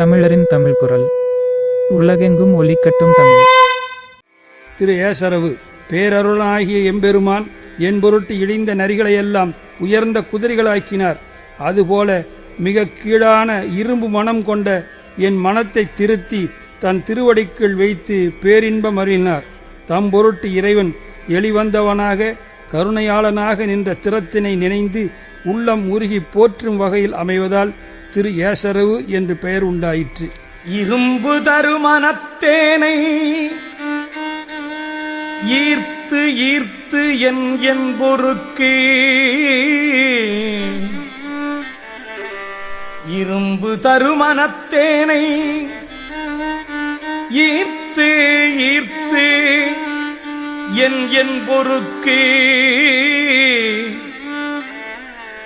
தமிழரின் தமிழ் குரல். உலகெங்கும் ஒலிக்கட்டும் தமிழ். திரு ஏசரவு பேரருளாகிய எம்பெருமான் என் பொருட்டு இழிந்த நரிகளையெல்லாம் உயர்ந்த குதிரைகளாக்கினார். அதுபோல மிக கீழான இரும்பு மனம் கொண்ட என் மனத்தை திருத்தி தன் திருவடிக்குள் வைத்து பேரின்பம் அருளினார் தம் பொருட்டு இறைவன் எளிவந்தவனாக கருணையாளனாக நின்ற திறத்தினை நினைந்து உள்ளம் உருகி போற்றும் வகையில் அமைவதால் திரு ஏசரவு என்று பெயர் உண்டாயிற்று. இரும்பு தருமனத்தேனை ஈர்த்து ஈர்த்து என் பொறுக்கு. இரும்பு தருமனத்தேனை ஈர்த்து ஈர்த்து என் என்பொருக்கு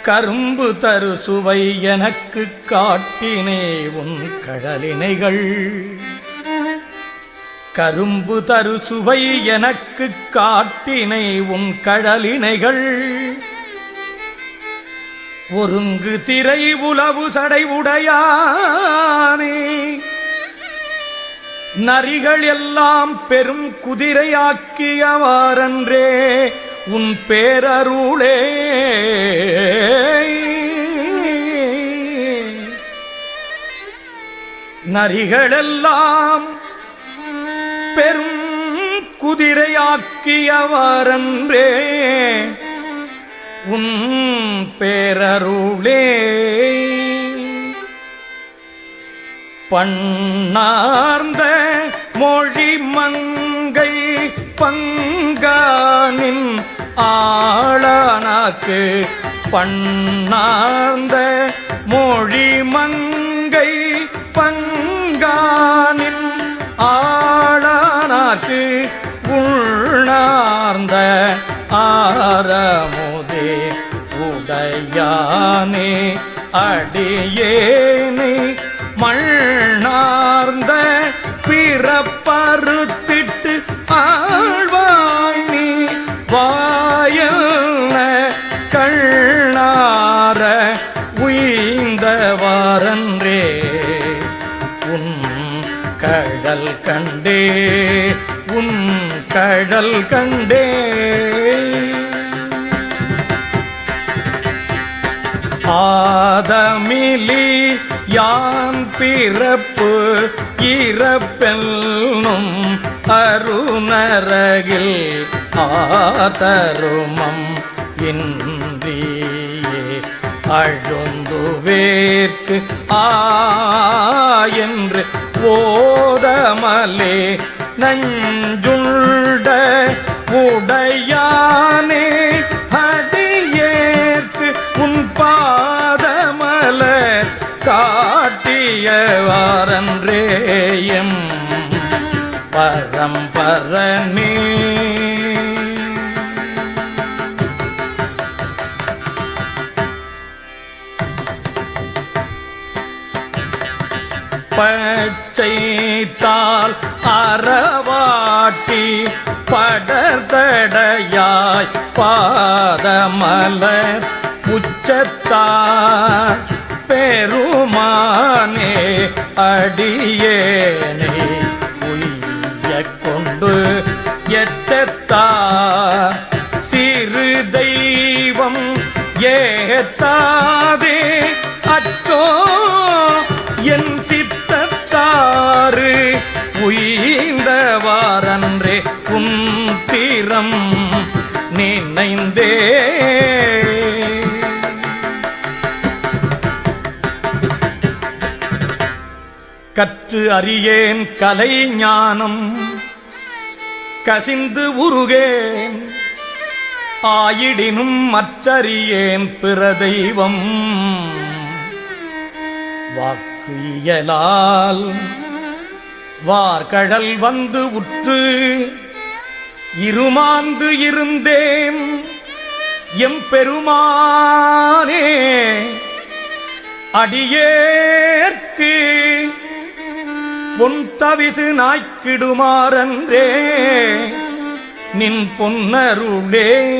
கரும்பு தரு சுவை எனக்கு காட்டினே உன் கடலினைகள். கரும்பு தரு சுவை எனக்கு காட்டினை உன் கடலினைகள். ஒருங்கு திரை உலவு சடைவுடையானே நரிகள் எல்லாம் பெரும் குதிரையாக்கியவாரன்றே உன் பேரருளே. நரிகளெல்லாம் பெரும் குதிரையாக்கியவரன்றே. உன் பேரருளே. பண்ணார்ந்த மொழி மங்கை ஆளானாக்கு பண்ணார்ந்த மொழி மங்கை பங்கானின் ஆளானாக்கு உள்நார்ந்த ஆரமுதே உடையானே அடியேன் கடல் கண்டே. ஆதமிலி யான் பிறப்பு இறப்பெல்லும் அருணரகில் ஆதருமம் இன்றியே. அழுந்து வேற்கு ஆ என்று ஓதமலே நஞ்சுண்ட உடையானே அடியேற்கு உன் பாதமலர் காட்டியவாரன்றேயம் பரம்பரனே. பச்சைத்தால் அறவாட்டி படர்தடையாய் பாதமலர் உச்சத்தார் பெருமானே அடியேனே உய்ய கொண்டு எச்சத்தார். சிறு தெய்வம் ஏத்தாதே கற்று அறியேன் கலை ஞானம். கசிந்து உருகேன். ஆயிடினும் மற்றறியேன் பிரதெய்வம் வாக்கு இயலால் வார்கழல் வந்து உற்று இருமாந்து இருந்தேன். எம் பெருமானே அடியேற்கு பொன் தவிசு நாய்க்கிடுமாறன்றே. நின் பொன்னருளே.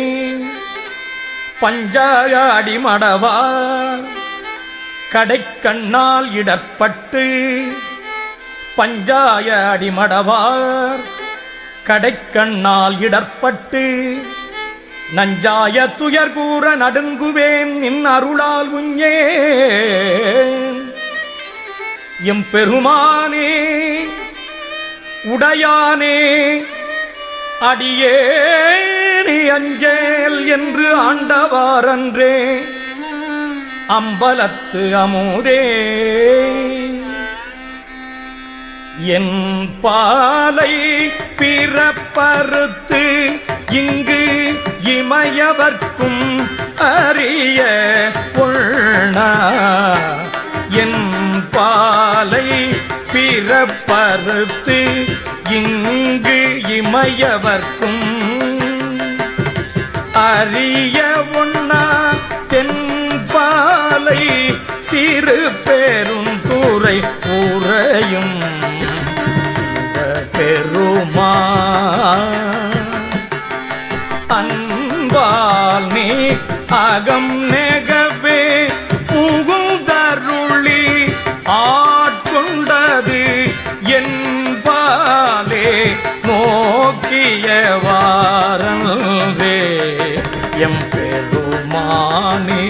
பஞ்சாய மடவார் கடைக்கண்ணால் இடப்பட்டு பஞ்சாய அடிமடவார் கடைக்கண்ணால் இடர்பட்டு நஞ்சாய துயர் கூற நடுங்குவேன் நின் அருளால் உஞ்சே. எம் பெருமானே உடையானே அடியேனி அஞ்சேல் என்று ஆண்டவாரன்றே அம்பலத்து அமுதே. என் பாலை பிறப்பறுத்து இங்கு இமையவர்க்கும் அறிய உள்னா பாலை பிறப்பறுத்து இங்கு இமையவர்க்கும். அரிய உண்ணா தென்பாலை திருப்பெரும் துறை உறையும் பெருமா அன்பால் நீ அகம் நெகவே போக்கிய வாரே எம் பெருமானே.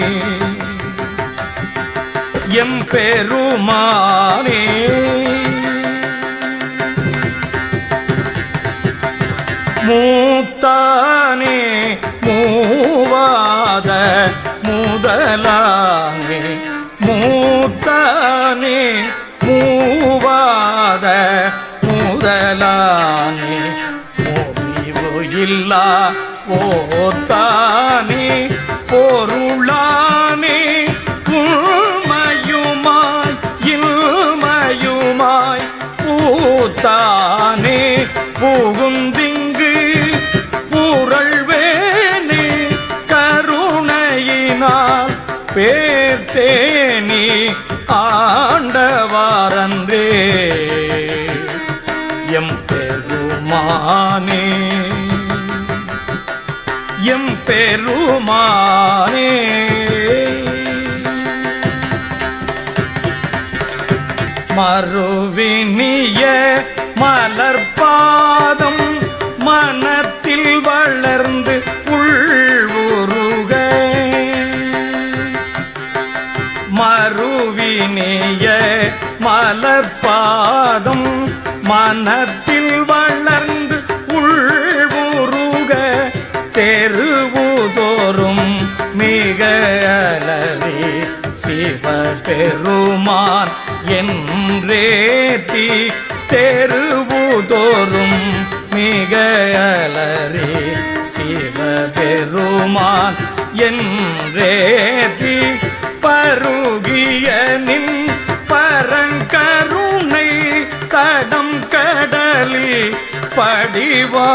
எம் பெருமானே. மூத்தானே மூவாத முதலானே. மூத்தானே மூவாத முதலானே. இல்லா ஓத்தானே பொருளானே உண்மையுமாய் இல்மையுமாய் பூத்தானே புகுந்திங்கு புரள்வேனே கருணையினால் பேர்த்தேனி ஆண்டவாரன் பெருமானே. மறுவினிய மலர்பாதம் மனத்தில் வளர்ந்து உள்வுருக. மறுவினிய மலர்பாதம் மனத்தில் சிவபெருமான் என்றேத்தி தெருவுதோறும் மிக அலறி சிவபெருமான் என்றேத்தி பருகிய நின் பரங்கருணை தடம் கடலில் படிவாமாறு.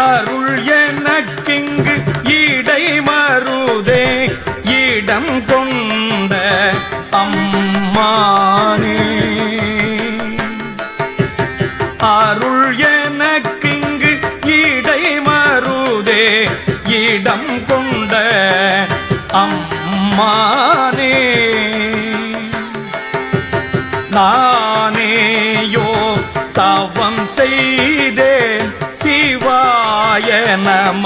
அருள் எனக்கிங்கு இடை மருதே இடம் கொண்ட அம்மானே. அருள் எனக்கிங்கு இடை மருதே இடம் கொண்ட அம்மானே. நானேயோ தவம் செய்தே சிவாய நம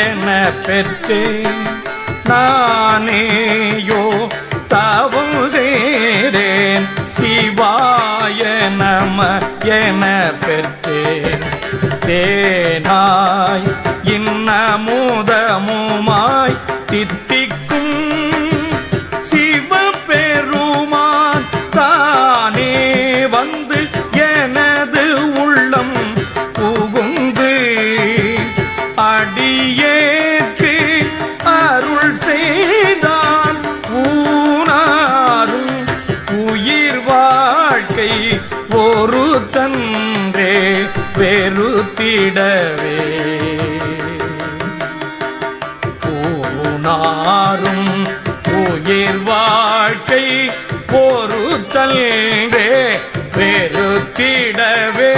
என பெற்று நானேயோ தவம் செய்தேன். சிவாய நம என பெற்றேன் தேனாய் இன்னமுதமுமாய் தித்திக்கும் ஊனாரும் உயிர் வாழ்க்கை பொறுத்தல்வே வெறுத்திடவே